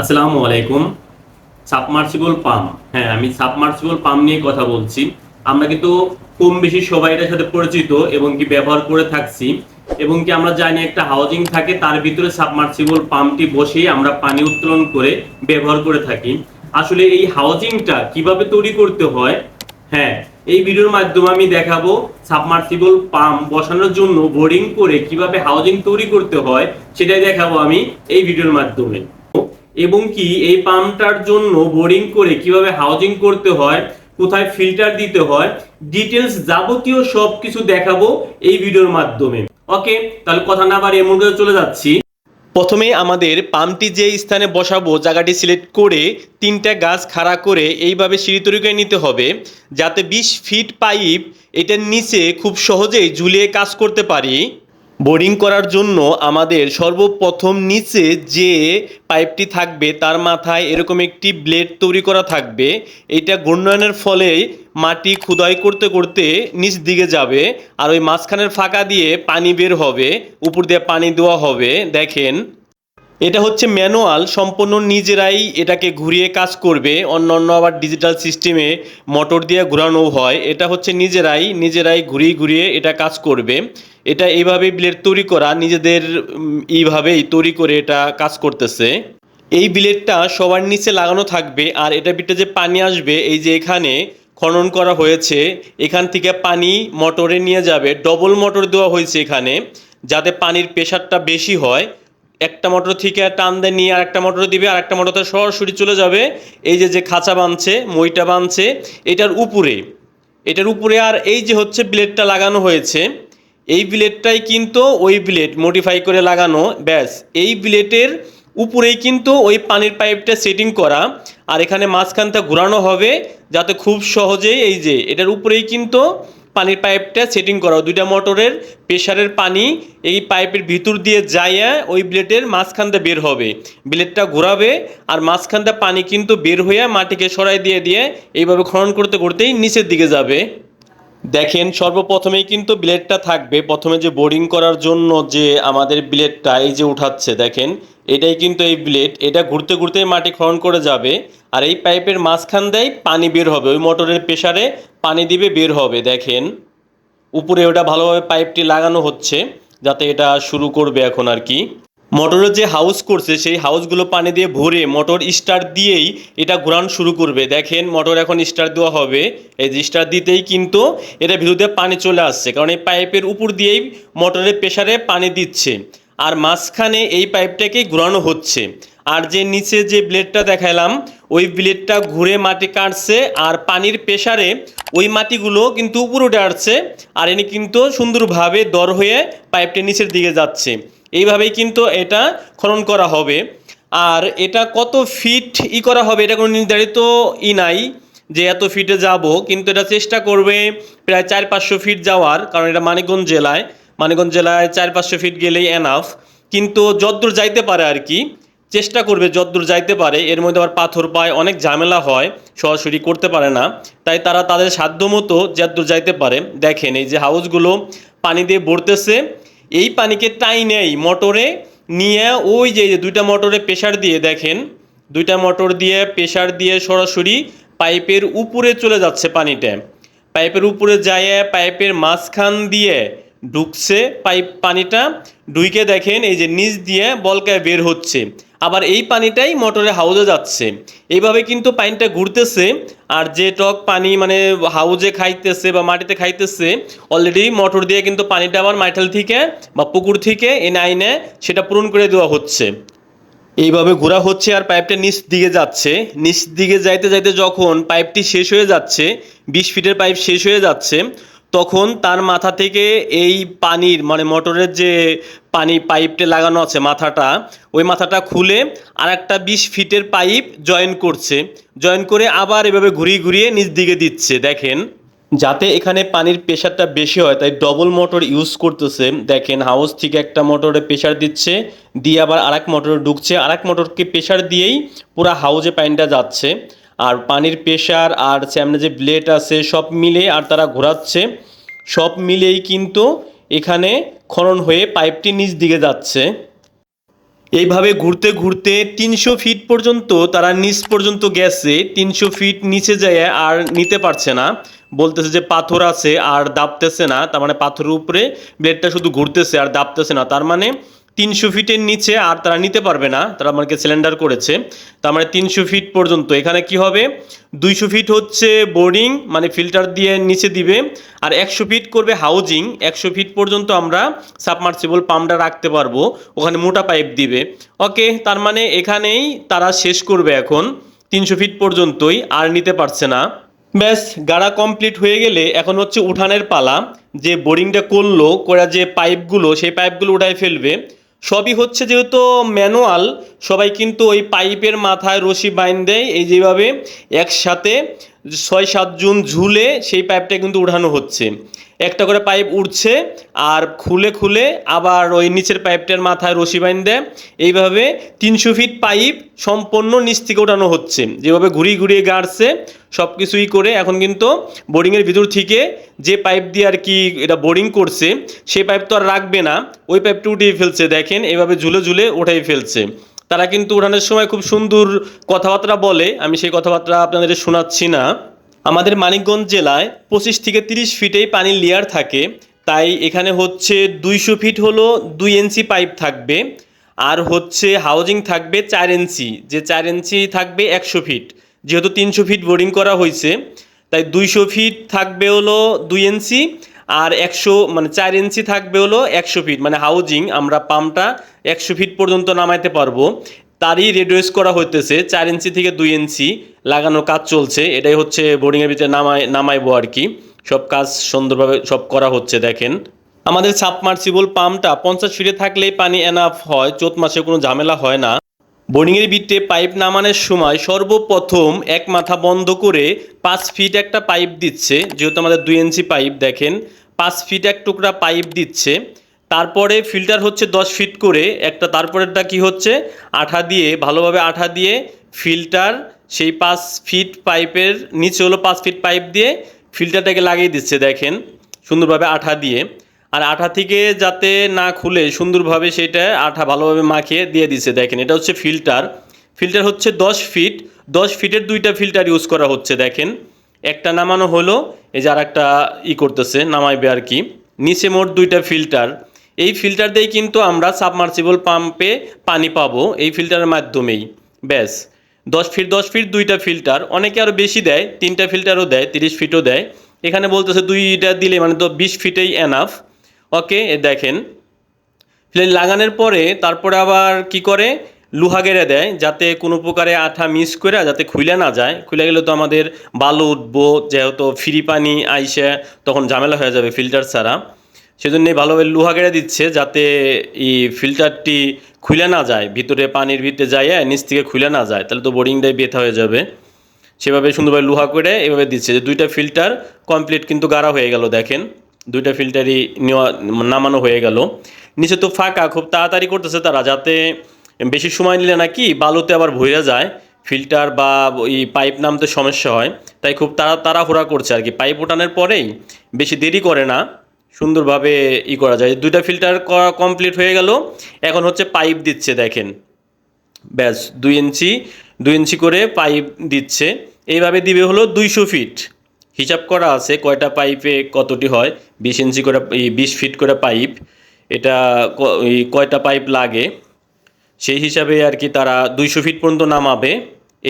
আসসালামু আলাইকুম submersible pump হ্যাঁ আমি সাবমার্সিবল পাম্প নিয়ে কথা বলছি। আমরা কিন্তু কম বেশি সবাই এটার সাথে পরিচিত এবং কি ব্যবহার করে থাকছি। এবং কি আমরা জানি একটা হাউজিং থাকে, তার ভিতরে সাবমার্সিবল পাম্পটি বসেই আমরা পানি উত্তোলন করে ব্যবহার করে থাকি। আসলে এই হাউজিংটা কীভাবে তৈরি করতে হয়? হ্যাঁ এই ভিডিওর মাধ্যমে আমি দেখাবো সাবমার্সিবল পাম্প বসানোর জন্য বোরিং করে কীভাবে হাউজিং তৈরি করতে হয়, সেটাই দেখাবো আমি এই ভিডিওর মাধ্যমে। এবং কি এই পাম্পটার জন্য বোরিং করে কীভাবে হাউজিং করতে হয়, কোথায় ফিল্টার দিতে হয় ডিটেলস যাবতীয় সব কিছু দেখাবো এই ভিডিওর মাধ্যমে। ওকে, তাহলে কথা না বাড়িয়ে মূল চলে যাচ্ছি। প্রথমে আমাদের পাম্পটি যে স্থানে বসাবো, জায়গাটি সিলেক্ট করে তিনটা গাছ খাড়া করে এইভাবে সিঁড়ি তৈরি করে নিতে হবে, যাতে বিশ ফিট পাইপ এটার নিচে খুব সহজেই ঝুলিয়ে কাজ করতে পারি। বোরিং করার জন্য আমাদের সর্বপ্রথম নিচে যে পাইপটি থাকবে, তার মাথায় এরকম একটি ব্লেড তৈরি করা থাকবে। এটা ঘূর্ণয়নের ফলে মাটি খুদাই করতে করতে নিচ দিকে যাবে আর ওই মাঝখানের ফাঁকা দিয়ে পানি বের হবে, উপর দিয়ে পানি দেওয়া হবে। দেখেন এটা হচ্ছে ম্যানুয়াল, সম্পূর্ণ নিজেরাই এটাকে ঘুরিয়ে কাজ করবে। অন্য অন্য আবার ডিজিটাল সিস্টেমে মোটর দিয়ে ঘোরানো হয়। এটা হচ্ছে নিজেরাই নিজেরাই ঘুরিয়ে ঘুরিয়ে এটা কাজ করবে। এটা এইভাবে ব্লেড তৈরি করা, নিজেদের এইভাবেই তৈরি করে এটা কাজ করতেছে। এই ব্লেডটা সবার নিচে লাগানো থাকবে আর এটা ভিতরে যে পানি আসবে, এই যে এখানে খনন করা হয়েছে, এখান থেকে পানি মোটরে নিয়ে যাবে। ডবল মোটর দেওয়া হয়েছে এখানে, যাতে পানির প্রেশারটা বেশি হয়। একটা মোটর থেকে টান দিয়ে নিয়ে আর একটা মোটর দিবে আর একটা মোটরতে সরাসরি চলে যাবে। এই যে যে খাঁচা বাঁধছে, মইটা বাঁধছে, এটার উপরে এটার উপরে আর এই যে হচ্ছে ব্লেডটা লাগানো হয়েছে, এই ব্লেডটাই কিন্তু ওই ব্লেড মডিফাই করে লাগানো, ব্যাস। এই ব্লেডের উপরেই কিন্তু ওই পানির পাইপটা সেটিং করা, আর এখানে মাঝখানটা ঘোরানো হবে, যাতে খুব সহজেই এই যে, এটার উপরেই কিন্তু পানির পাইপটা সেটিং করা দুইটা মোটরের প্রেশারের পানি এই পাইপের ভিতর দিয়ে যাইয়া ওই ব্লেডের মাঝখানটা বের হবে। ব্লেডটা ঘোরাবে আর মাঝখানটা পানি কিন্তু বের হয়ে মাটিকে সরাই দিয়ে দিয়ে এইভাবে খনন করতে করতেই নিচের দিকে যাবে। দেখেন, সর্বপ্রথমেই কিন্তু ব্লেডটা থাকবে। প্রথমে যে বোরিং করার জন্য যে আমাদের ব্লেডটা এই যে উঠাচ্ছে, দেখেন, এটাই কিন্তু এই ব্লেড। এটা ঘুরতে ঘুরতে মাটি খনন করে যাবে আর এই পাইপের মাঝখান দেয় পানি বের হবে। ওই মোটরের প্রেসারে পানি দিবে, বের হবে। দেখেন, উপরে ওটা ভালোভাবে পাইপটি লাগানো হচ্ছে, যাতে এটা শুরু করবে এখন আর কি। মোটরের যে হাউস করছে, সেই হাউসগুলো পানি দিয়ে ভরে মোটর স্টার্ট দিয়েই এটা ঘোরানো শুরু করবে। দেখেন মোটর এখন স্টার্ট দেওয়া হবে। এই যে স্টার্ট দিতেই কিন্তু এটা ভিতর পানি চলে আসছে, কারণ এই পাইপের উপর দিয়েই মোটরের প্রেসারে পানি দিচ্ছে। আর মাঝখানে এই পাইপটাকেই ঘোরানো হচ্ছে। আর যে নিচে যে ব্লেডটা দেখালাম ওই ব্লেডটা ঘুরে মাটি কাটছে আর পানির প্রেসারে ওই মাটিগুলো কিন্তু উপরে উঠে আসছে আর এনে কিন্তু সুন্দরভাবে দর হয়ে পাইপটা নিচের দিকে যাচ্ছে। এইভাবেই কিন্তু এটা খনন করা হবে। আর এটা কত ফিট ই করা হবে এটা কোনো নির্ধারিত ই নাই যে এত ফিটে যাব, কিন্তু এটা চেষ্টা করবে প্রায় চার পাঁচশো ফিট যাওয়ার, কারণ এটা মানিকগঞ্জ জেলায়। মানিকগঞ্জ জেলায় চার পাঁচশো ফিট গেলেই এনাফ কিন্তু যদ্দূর যাইতে পারে আর কি চেষ্টা করবে যদ্দূর যাইতে পারে। এর মধ্যে আবার পাথর পায়, অনেক ঝামেলা হয়, সরাসরি করতে পারে না। তাই তারা তাদের সাধ্য মতো যদ্দূর যাইতে পারে। দেখেন এই যে হাউসগুলো পানি দিয়ে ভরতেছে। এই পানিকে টাই নেই মোটরে নিয়ে ওই যে যে দুইটা মোটরে প্রেশার দিয়ে দেখেন, দুইটা মোটর দিয়ে প্রেশার দিয়ে সরাসরি পাইপের উপরে চলে যাচ্ছে পানিটা। পাইপের উপরে যায় পাইপের মাঝখান দিয়ে ঢুকছে পাইপ পানিটা। ঢুইকে দেখেন এই যে নিচ দিয়ে বলকায় বের হচ্ছে। আবার এই পানিটাই মোটরে হাউজে যাচ্ছে। এইভাবে কিন্তু পানিটা ঘুরতেছে আর যে টক পানি মানে হাউজে খাইতেছে বা মাটিতে খাইতেছে অলরেডি মোটর দিয়ে কিন্তু পানিটা আবার মাইঠাল থেকে বা পুকুর থেকে এনে আইনে সেটা পূরণ করে দেওয়া হচ্ছে। এইভাবে ঘোরা হচ্ছে আর পাইপটা নিচ দিকে যাচ্ছে। নিচ দিকে যাইতে যাইতে যখন পাইপটি শেষ হয়ে যাচ্ছে, বিশ ফিটের পাইপ শেষ হয়ে যাচ্ছে তখন তার মাথা থেকে এই পানির মানে মোটরের যে পানি পাইপটা লাগানো আছে মাথাটা, ওই মাথাটা খুলে আর একটা বিশ ফিটের পাইপ জয়েন করছে। জয়েন করে আবার এভাবে ঘুরিয়ে ঘুরিয়ে নিচ দিকে দিচ্ছে, দেখেন। যাতে এখানে পানির প্রেশারটা বেশি হয়, তাই ডবল মোটর ইউজ করতেছে। দেখেন হাউস থেকে একটা মোটরে প্রেশার দিচ্ছে, দিয়ে আবার আরেক মোটরে ঢুকছে। আরেক মোটরকে প্রেশার দিয়েই পুরো হাউজে পানিটা যাচ্ছে। আর পানির প্রেশার আর সামনে যে ব্লেড আছে সব মিলে আর তারা ঘোরাচ্ছে, সব মিলেই কিন্তু এখানে খনন হয়ে পাইপটি নিচ দিকে যাচ্ছে। এইভাবে ঘুরতে ঘুরতে তিনশো ফিট পর্যন্ত তারা নিচ পর্যন্ত গেছে, তিনশো ফিট নিচে যায় আর নিতে পারছে না। বলতেছে যে পাথর আছে আর দাবতেছে না, তার মানে পাথরের উপরে ব্লেডটা শুধু ঘুরতেছে আর দাপতেছে না। তার মানে তিনশো ফিটের নিচে আর তারা নিতে পারবে না, তারা আমাকে সিলিন্ডার করেছে। তার মানে তিনশো ফিট পর্যন্ত। এখানে কি হবে? দুইশো ফিট হচ্ছে বোর্ডিং মানে ফিল্টার দিয়ে নিচে দিবে। আর একশো ফিট করবে হাউজিং একশো ফিট পর্যন্ত আমরা সাবমার্সিবল পাম্পটা রাখতে পারব। ওখানে মোটা পাইপ দিবে। ওকে তার মানে এখানেই তারা শেষ করবে এখন। তিনশো ফিট পর্যন্তই আর নিতে পারছে না। ব্যাস, গাড়া কমপ্লিট হয়ে গেলে এখন হচ্ছে উঠানের পালা। যে বোরিংটা করল, করা যে পাইপগুলো সেই পাইপগুলো উঠায় ফেলবে। সবই হচ্ছে যেহেতু ম্যানুয়াল, সবাই কিন্তু ওই পাইপের মাথায় রশি বাইন দেয় এই যেভাবে একসাথে ছয় সাতজন ঝুলে সেই পাইপটা কিন্তু উঠানো হচ্ছে। একটা করে পাইপ উঠছে আর খুলে খুলে আবার ওই নিচের পাইপটার মাথায় রশি বাইন দেয় এইভাবে তিনশো ফিট পাইপ সম্পূর্ণ নিচ থেকে ওঠানো হচ্ছে। যেভাবে ঘুরিয়ে ঘুরিয়ে গাড়ছে সব কিছুই করে এখন কিন্তু বোরিংয়ের ভিতর থেকে যে পাইপ দিয়ে আর কি এটা বোরিং করছে সেই পাইপ তো আর রাখবে না। ওই পাইপটা উঠিয়ে ফেলছে, দেখেন এভাবে ঝুলে ঝুলে উঠাই ফেলছে। তারা কিন্তু উঠানোর সময় খুব সুন্দর কথাবার্তা বলে, আমি সেই কথাবার্তা আপনাদের শোনাচ্ছি না। আমাদের মানিকগঞ্জ জেলায় পঁচিশ থেকে তিরিশ ফিটেই পানির লেয়ার থাকে। তাই এখানে হচ্ছে দুইশো ফিট হলো দুই ইঞ্চি পাইপ থাকবে। আর হচ্ছে হাউজিং থাকবে চার ইঞ্চি যে চার ইঞ্চি থাকবে একশো ফিট। যেহেতু তিনশো ফিট বোরিং করা হয়েছে, তাই দুইশো ফিট থাকবে হলো দুই ইঞ্চি আর একশো মানে চার ইঞ্চি থাকবে হলো একশো ফিট। মানে হাউজিং আমরা পাম্পটা একশো ফিট পর্যন্ত নামাইতে পারব। তারই রেডিউস করা হইতেছে, চার ইঞ্চি থেকে দুই ইঞ্চি লাগানোর কাজ চলছে। এটাই হচ্ছে বোর্ডিংয়ের ভিতরে নামাই নামাইবো আর কি। সব কাজ সুন্দরভাবে সব করা হচ্ছে, দেখেন। আমাদের সাবমার্সিবল পাম্পটা পঞ্চাশ ফিটে থাকলেই পানি এনাফ হয়, চোত মাসে কোনো ঝামেলা হয় না। বোর্ডিংয়ের ভিতরে পাইপ নামানোর সময় সর্বপ্রথম এক মাথা বন্ধ করে পাঁচ ফিট একটা পাইপ দিচ্ছে, যেহেতু আমাদের দুই ইঞ্চি পাইপ দেখেন। পাঁচ ফিট এক টুকরা পাইপ দিচ্ছে। তারপরে ফিল্টার হচ্ছে দশ ফিট করে। একটা তারপরেরটা কি হচ্ছে? আঠা দিয়ে, ভালোভাবে আঠা দিয়ে ফিল্টার সেই পাঁচ ফিট পাইপের নিচে হলো পাঁচ ফিট পাইপ দিয়ে ফিল্টারটাকে লাগিয়ে দিচ্ছে, দেখেন, সুন্দরভাবে আঠা দিয়ে। আর আঠা থেকে যাতে না খুলে সুন্দরভাবে সেটা আঠা ভালোভাবে মাখিয়ে দিয়ে দিচ্ছে, দেখেন, এটা হচ্ছে ফিল্টার ফিল্টার হচ্ছে দশ ফিট দশ ফিটের দুইটা ফিল্টার ইউজ করা হচ্ছে, দেখেন। একটা নামানো হলো, এই যে আর একটা ই করতেছে, নামাইবে আর কি। নিচে মোট দুইটা ফিল্টার এই ফিল্টার দিয়েই কিন্তু আমরা সাবমার্সিবল পাম্পে পানি পাবো এই ফিল্টারের মাধ্যমেই। ব্যাস, দশ ফিট দশ ফিট দুইটা ফিল্টার অনেকে আরও বেশি দেয়, তিনটা ফিল্টারও দেয়, তিরিশ ফিটও দেয়। এখানে বলতেছে দুইটা দিলে মানে তো বিশ ফিটেই এনাফ ওকে দেখেন। ফিল্টার লাগানোর পরে তারপরে আবার কি করে? লোহা গেড়ে দেয়, যাতে কোনো প্রকারে আঠা মিস করে যাতে খুলে না যায়। খুলে গেলে তো আমাদের বালু উঠবো, যেহেতু ফ্রি পানি আইসে, তখন ঝামেলা হয়ে যাবে ফিল্টার ছাড়া। সেজন্যই ভালোভাবে লোহা গেড়ে দিচ্ছে যাতে এই ফিল্টারটি খুলে না যায়, ভিতরে পানির ভিতরে যায় নিচ থেকে খুলে না যায়, তাহলে তো বোরিংটাই বেথা হয়ে যাবে। সেভাবে সুন্দরভাবে লোহা করে এভাবে দিচ্ছে যে দুইটা ফিল্টার কমপ্লিট কিন্তু গাড়া হয়ে গেল, দেখেন। দুইটা ফিল্টারই নেওয়া, নামানো হয়ে গেল। নিচে তো ফাঁকা, খুব তাড়াতাড়ি করতেছে তারা যাতে বেশি সময় নিলে নাকি বালুতে আবার ভরে যায়, ফিল্টার বা ওই পাইপ নামতে সমস্যা হয়। তাই খুব তাড়া, তাড়াহুড়া করছে আর কি। পাইপ ওঠানোর পরেই বেশি দেরি করে না। সুন্দরভাবে ই করা যায়। দুইটা ফিল্টার করা কমপ্লিট হয়ে গেল। এখন হচ্ছে পাইপ দিচ্ছে, দেখেন। ব্যাস, দুই ইঞ্চি দুই ইঞ্চি করে পাইপ দিচ্ছে। এইভাবে দিবে হলো দুইশো ফিট হিসাব করা আছে কয়টা পাইপে কতটি হয়। বিশ ইঞ্চি করে বিশ ফিট করে পাইপ এটা কয়টা পাইপ লাগে। সেই হিসাবে আর কি তারা দুইশো ফিট পর্যন্ত নামাবে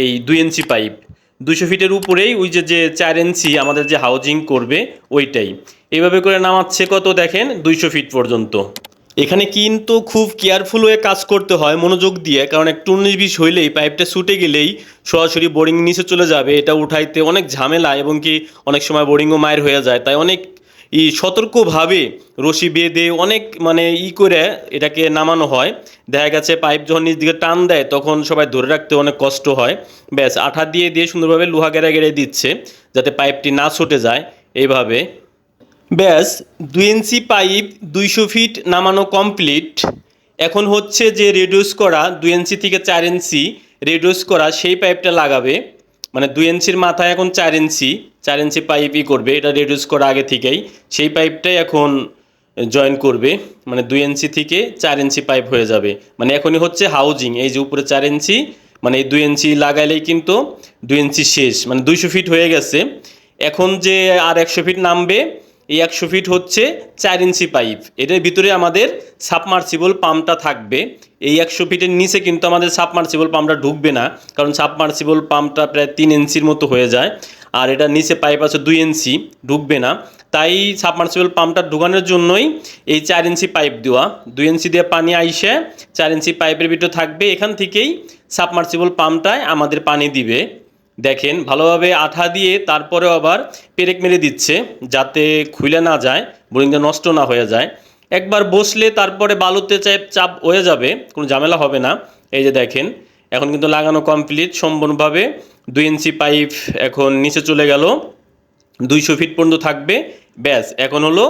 এই দুই ইঞ্চি পাইপ দুইশো ফিটের উপরেই ওই যে যে চার ইঞ্চি আমাদের যে হাউজিং করবে, ওইটাই। এইভাবে করে নামাচ্ছে কত দেখেন? দুইশো ফিট পর্যন্ত। এখানে কিন্তু খুব কেয়ারফুল হয়ে কাজ করতে হয়, মনোযোগ দিয়ে, কারণ একটু উনিশ বিশ হইলেই পাইপটা ছুটে গেলেই সরাসরি বোরিং নিচে চলে যাবে। এটা উঠাইতে অনেক ঝামেলা এবং কি অনেক সময় বোরিংও মায়ের হয়ে যায়। তাই অনেক ই সতর্কভাবে রশি বেঁধে অনেক মানে ই করে এটাকে নামানো হয়। দেখা গেছে পাইপ যখন নিচ দিকে টান দেয়, তখন সবাই ধরে রাখতে অনেক কষ্ট হয়। ব্যাস, আঠা দিয়ে দিয়ে সুন্দরভাবে লোহা গেড়ে গেড়ে দিচ্ছে যাতে পাইপটি না ছুটে যায় এইভাবে। ব্যাস, দুই ইঞ্চি পাইপ দুইশো ফিট নামানো কমপ্লিট। এখন হচ্ছে যে রেডিউস করা, দুই ইঞ্চি থেকে চার ইঞ্চি রেডিউস করা, সেই পাইপটা লাগাবে। মানে দুই ইঞ্চির মাথায় এখন চার ইঞ্চি। চার ইঞ্চি পাইপই করবে, এটা রেডিউস করা আগে থেকেই, সেই পাইপটাই এখন জয়েন করবে মানে দুই ইঞ্চি থেকে চার ইঞ্চি পাইপ হয়ে যাবে। মানে এখনই হচ্ছে হাউজিং এই যে উপরে চার ইঞ্চি মানে এই দুই ইঞ্চি লাগাইলেই কিন্তু দুই ইঞ্চি শেষ মানে দুইশো ফিট হয়ে গেছে। এখন যে আর একশো ফিট নামবে, এই একশো ফিট হচ্ছে চার ইঞ্চি পাইপ এটার ভিতরে আমাদের সাবমার্সিবল পাম্পটা থাকবে। এই একশো ফিটের নিচে কিন্তু আমাদের সাবমার্সিবল পাম্পটা ঢুকবে না, কারণ সাবমার্সিবল পাম্পটা প্রায় তিন ইঞ্চির মতো হয়ে যায়। আর এটা নিচে পাইপ আছে দুই ইঞ্চি ঢুকবে না। তাই সাবমার্সিবল পাম্পটা ঢুকানোর জন্যই এই চার ইঞ্চি পাইপ দেওয়া। দুই ইঞ্চি দিয়ে পানি আইসে, চার ইঞ্চি পাইপের ভিতরে থাকবে। এখান থেকেই সাবমার্সিবল পাম্পটায় আমাদের পানি দিবে। দেখেন, ভালোভাবে আঠা দিয়ে তারপরেও আবার পেরেক মেরে দিচ্ছে, যাতে খুলে না যায়, বোরিংটা নষ্ট না হয়ে যায়। একবার বসলে তারপরে বালুতে চাপ চাপ হয়ে যাবে, কোনো ঝামেলা হবে না। এই যে দেখেন এখন কিন্তু লাগানো কমপ্লিট সম্পূর্ণভাবে দুই ইঞ্চি পাইপ এখন নিচে চলে গেল, দুইশো ফিট পর্যন্ত থাকবে, ব্যাস, এখন হলো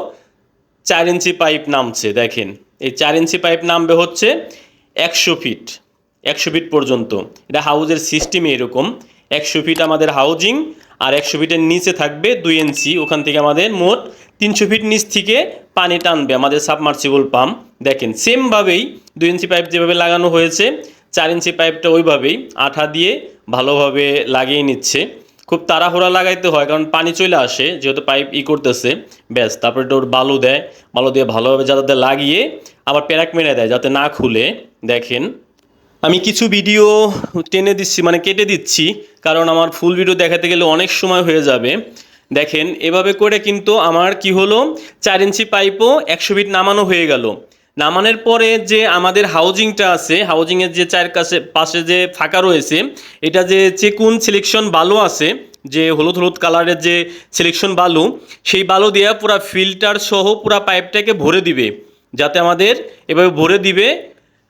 চার ইঞ্চি পাইপ নামছে, দেখেন, এই চার ইঞ্চি পাইপ নামবে হচ্ছে একশো ফিট একশো ফিট পর্যন্ত, এটা হাউজের সিস্টেমে এরকম একশো ফিট আমাদের হাউজিং আর একশো ফিটের নিচে থাকবে দুই ইঞ্চি ওখান থেকে আমাদের মোট তিনশো ফিট নিচ থেকে পানি টানবে আমাদের সাবমার্সিবল পাম্প দেখেন সেমভাবেই দুই ইঞ্চি পাইপ যেভাবে লাগানো হয়েছে চার ইঞ্চি পাইপটা ওইভাবেই আঠা দিয়ে ভালোভাবে লাগিয়ে নিচ্ছে। খুব তাড়াহুড়া লাগাইতে হয়, কারণ পানি চলে আসে, যেহেতু পাইপ ই করতেছে, ব্যাস, তারপরে ওর বালু দেয়, বালু দিয়ে ভালোভাবে যাতে লাগিয়ে আবার প্যারাক মেরে দেয়, যাতে না খুলে, দেখেন। আমি কিছু ভিডিও টেনে দিচ্ছি মানে কেটে দিচ্ছি, কারণ আমার ফুল ভিডিও দেখাতে গেলে অনেক সময় হয়ে যাবে। দেখেন, এভাবে করে কিন্তু আমার কি হলো, চার ইঞ্চি পাইপও একশো ফিট নামানো হয়ে গেল। নামানোর পরে যে আমাদের হাউজিংটা আছে হাউজিংয়ের যে চার কাছে পাশে যে ফাঁকা রয়েছে, এটা যে চেকুন সিলেকশন বালু আছে, যে হলুদ হলুদ কালারের যে সিলেকশন বালু, সেই বালু দিয়ে পুরা ফিল্টার সহ পুরা পাইপটাকে ভরে দিবে। যাতে আমাদের এভাবে ভরে দিবে।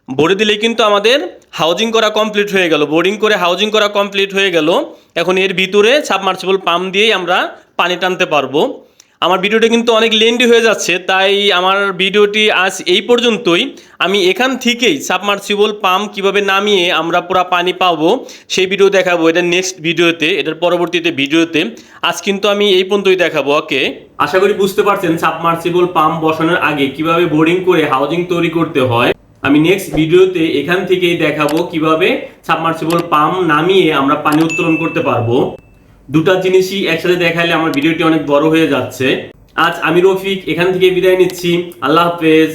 ভরে দিলেই কিন্তু আমাদের হাউজিং করা কমপ্লিট হয়ে গেল। বোর্ডিং করে হাউজিং করা কমপ্লিট হয়ে গেল। এখন এর ভিতরে সাবমার্সিবল পাম্প দিয়েই আমরা পানি টানতে পারব। আমার ভিডিওটা কিন্তু অনেক লেন্ডি হয়ে যাচ্ছে, তাই আমার ভিডিওটি আজ এই পর্যন্তই। আমি এখান থেকেই সাবমার্সিবল পাম্প কীভাবে নামিয়ে আমরা পুরো পানি পাবো, সেই ভিডিও দেখাবো এটা নেক্সট ভিডিওতে, এটার পরবর্তীতে ভিডিওতে। আজ কিন্তু আমি এই পর্যন্তই দেখাবো ওকে আশা করি বুঝতে পারছেন, সাবমার্সিবল পাম্প বসানোর আগে কীভাবে বোরিং করে হাউজিং তৈরি করতে হয়। আমি নেক্সট ভিডিওতে এখান থেকেই দেখাবো কীভাবে সাবমার্সিবল পাম্প নামিয়ে আমরা পানি উত্তোলন করতে পারব। দুটা জিনিসই একসাথে দেখাইলে আমার ভিডিওটি অনেক বড় হয়ে যাচ্ছে। আজ আমি রফিক, এখান থেকে বিদায় নিচ্ছি। আল্লাহ হাফেজ।